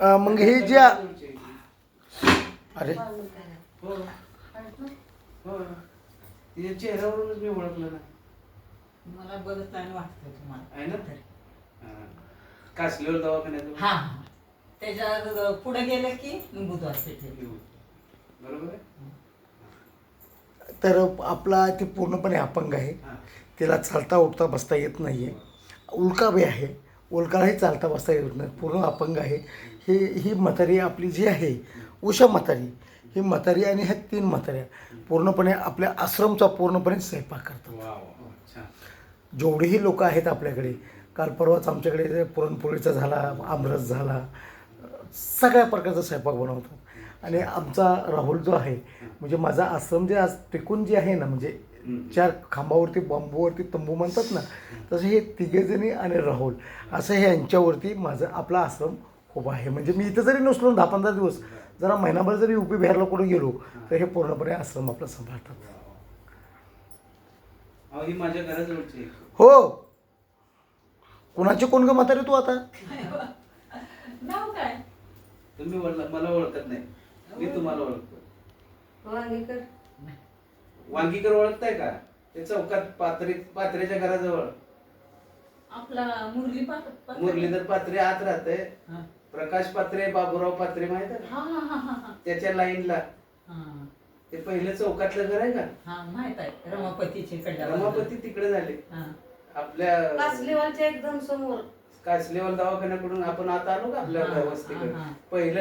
अं, मग हे जे अरे. हो हो तिच्या चेहऱ्यावरूनच मी ओळखलं ना मला बरंच वाटतं तुम्हाला. आहे ना हा. कासलेवर दवाखान्यात हा हा. त्याच्या पुढे गेलं की बरोबर आहे? तर आपला ते पूर्णपणे अपंग आहे. हा. तिला चालता उठता बसता येत नाही आहे उल्काबी आहे. उल्कालाही चालता बसता येत नाही. पूर्ण अपंग आहे. ही ही म्हातारी आपली जी आहे उषा म्हातारी ही म्हातारी आणि ह्या तीन म्हाताऱ्या पूर्णपणे आपल्या आश्रमचा पूर्णपणे स्वयंपाक करतात. जेवढेही लोक आहेत आपल्याकडे काल परवाच आमच्याकडे पुरणपोळीचा झाला आमरस झाला सगळ्या प्रकारचा स्वयंपाक बनवतात. आणि आमचा राहुल जो आहे म्हणजे माझा आश्रम जे आज टिकून जे आहे ना म्हणजे चार खांबावरती बांबूवरती तंबू म्हणतात ना तसं हे तिघेजणी आणि राहुल असं हे यांच्यावरती माझं आपला आश्रम खूप आहे. म्हणजे मी इथं जरी नसलो ना दहा पंधरा दिवस जरा महिनाभर जरी युपी बिहारला कुठे गेलो तर हे पूर्णपणे आश्रम आपलं सांभाळतात. ही माझ्या घराजवळची आहे. हो. कुणाचे कोण ग म्हातारे तू आता? नाव काय? तुम्ही ओळख- मला ओळखत नाही. मी तुम्हाला ओळखतो. वांगीकर ओळखताय का? ते चौकात पात्रे पात्रेच्या घराजवळ. आपला मुरली पाट मुरलीधर पात्रे आत राहते. हा. प्रकाश पात्रे बाबूराव पात्रे माहीत आहे का? हा हा हा हा त्याच्या लाईनला. हा. ते पहिलं चौकातलं घर आहे का? हा माहीत आहे. रमापतीचे कडल्या रमापती तिकडे झाले. हा. आपल्या कासलेवालच्या एकदम समोर. कासलेवाल दवाखान्याकडून आपण आता आलो का आपल्या हा, वस्तीकडे हा. पहिलं